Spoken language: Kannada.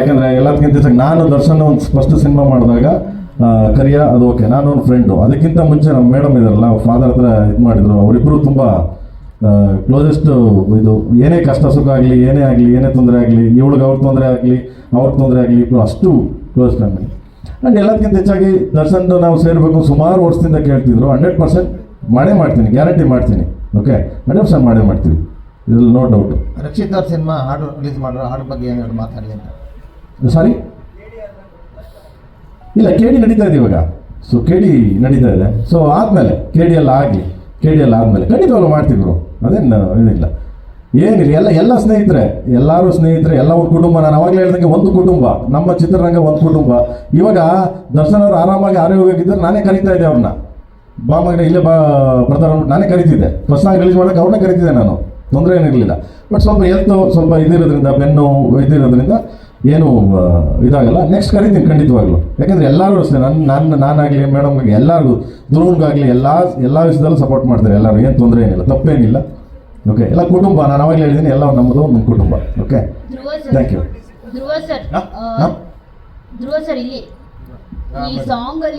ಯಾಕಂದ್ರೆ ಎಲ್ಲದಕ್ಕಿಂತ ನಾನು ದರ್ಶನ್ ಒಂದು ಫಸ್ಟ್ ಸಿನಿಮಾ ಮಾಡಿದಾಗ ಕರಿಯ, ಅದು ಓಕೆ ನಾನು ಒಂದು ಫ್ರೆಂಡು ಅದಕ್ಕಿಂತ ಮುಂಚೆ ನಮ್ಮ ಮೇಡಮ್ ಇದಾರಲ್ಲ ಫಾದರ್ ಹತ್ರ ಇದು ಮಾಡಿದ್ರು. ಅವರಿಬ್ಬರು ತುಂಬ ಕ್ಲೋಸೆಸ್ಟ್ ಇದು, ಏನೇ ಕಷ್ಟ ಸುಖ ಆಗಲಿ, ಏನೇ ಆಗಲಿ, ಏನೇ ತೊಂದರೆ ಆಗಲಿ, ಇವಳಿಗೆ ಅವ್ರ ತೊಂದರೆ ಆಗಲಿ, ಅವ್ರ ತೊಂದರೆ ಆಗಲಿ ಇಬ್ಬರು ಅಷ್ಟು ಕ್ಲೋಸ್ ಫ್ಯಾಮಿಲಿ ಆ್ಯಂಡ್ ಎಲ್ಲದಕ್ಕಿಂತ ಹೆಚ್ಚಾಗಿ ದರ್ಶನ್ ನಾವು ಸೇರಬೇಕು ಸುಮಾರು ವರ್ಷದಿಂದ ಕೇಳ್ತಿದ್ರು. ಹಂಡ್ರೆಡ್ ಪರ್ಸೆಂಟ್ ಮಾಡೇ ಮಾಡ್ತೀನಿ, ಗ್ಯಾರಂಟಿ ಮಾಡ್ತೀನಿ. ಓಕೆ ಹಂಡ್ರೆಡ್ ಪರ್ಸೆಂಟ್ ಮಾಡೇ ಮಾಡ್ತೀವಿ. ಇದ್ರಲ್ಲಿ ನೋ ಡೌಟ್ ರಕ್ಷಿತ್ ಅವ್ರ ಸಿನಿಮಾ ಹಾಡು ರಿಲೀಸ್ ಮಾಡೋ ಹಾಡು ಬಗ್ಗೆ ಏನಾದ್ರು ಮಾತಾಡಲಿ ಅಂತ? ಸಾರಿ ಇಲ್ಲ ಕೆ ಡಿ ನಡೀತಾ ಇದೆ ಇವಾಗ. ಸೊ ಕೆ ಡಿ ನಡೀತಾ ಇದೆ. ಸೊ ಆದಮೇಲೆ ಕೆ ಎಲ್ಲ ಆಗಲಿ ಕೆ ಎಲ್ಲ ಆದಮೇಲೆ ಖಂಡಿತವಾಗ್ಲೂ ಮಾಡ್ತಿದ್ರು ಅದೇನು, ಇದಿಲ್ಲ. ಏನಿಲ್ಲ, ಎಲ್ಲ ಎಲ್ಲ ಸ್ನೇಹಿತರೆ, ಎಲ್ಲರೂ ಸ್ನೇಹಿತರೆ, ಎಲ್ಲ ಒಂದು ಕುಟುಂಬ. ನಾನು ಅವಾಗಲೇ ಹೇಳ್ದಂಗೆ ಒಂದು ಕುಟುಂಬ. ನಮ್ಮ ಚಿತ್ರರಂಗ ಒಂದು ಕುಟುಂಬ. ಇವಾಗ ದರ್ಶನ್ ಅವರು ಆರಾಮಾಗಿ ಆರೋಗ್ಯವಾಗಿದ್ದರೆ, ನಾನೇ ಕರಿತಾ ಇದ್ದೆ ಅವ್ರನ್ನ ಬಾ ಮಗನೇ, ಇಲ್ಲೇ ಬಾ ಬರ್ತಾರ ನಾನೇ ಕರಿತಿದ್ದೆ. ಫಸ್ಟ್ ನಾನು ರಿಲೀಸ್ ಮಾಡೋಕೆ ಅವ್ರನ್ನೇ ಕರಿತಿದ್ದೆ ನಾನು. ತೊಂದರೆ ಏನಿರಲಿಲ್ಲ. ಬಟ್ ಸ್ವಲ್ಪ ಎಲ್ತು ಸ್ವಲ್ಪ ಇದಿರೋದ್ರಿಂದ, ಬೆನ್ನು ಇದಿರೋದ್ರಿಂದ ಏನು ಇದಾಗಲ್ಲ. ನೆಕ್ಸ್ಟ್ ಕರಿತೀನಿ ಖಂಡಿತವಾಗ್ಲು. ಯಾಕಂದ್ರೆ ಎಲ್ಲರೂ ಅಷ್ಟೇ ನನ್ನ ನನ್ನ ನಾನಾಗಲಿ ಮೇಡಮ್ಗೆ ಎಲ್ಲರಿಗೂ ಧ್ರುವನ್ಗಾಗಲಿ ಎಲ್ಲ ಎಲ್ಲ ವಿಷಯದಲ್ಲೂ ಸಪೋರ್ಟ್ ಮಾಡ್ತಾರೆ ಎಲ್ಲರೂ. ಏನು ತೊಂದರೆ ಏನಿಲ್ಲ. ತಪ್ಪೇನಿಲ್ಲ. ಓಕೆ ಎಲ್ಲ ಕುಟುಂಬ ನಾನು ಅವಾಗಲೇ ಹೇಳಿದ್ದೀನಿ ಎಲ್ಲ ನಮ್ಮದು ನಮ್ಮ ಕುಟುಂಬ. Okay thank you Dhruva sir? Dhruva sir ಇಲ್ಲಿ. ಈ ಸಾಂಗ್ ಅಲ್ಲಿ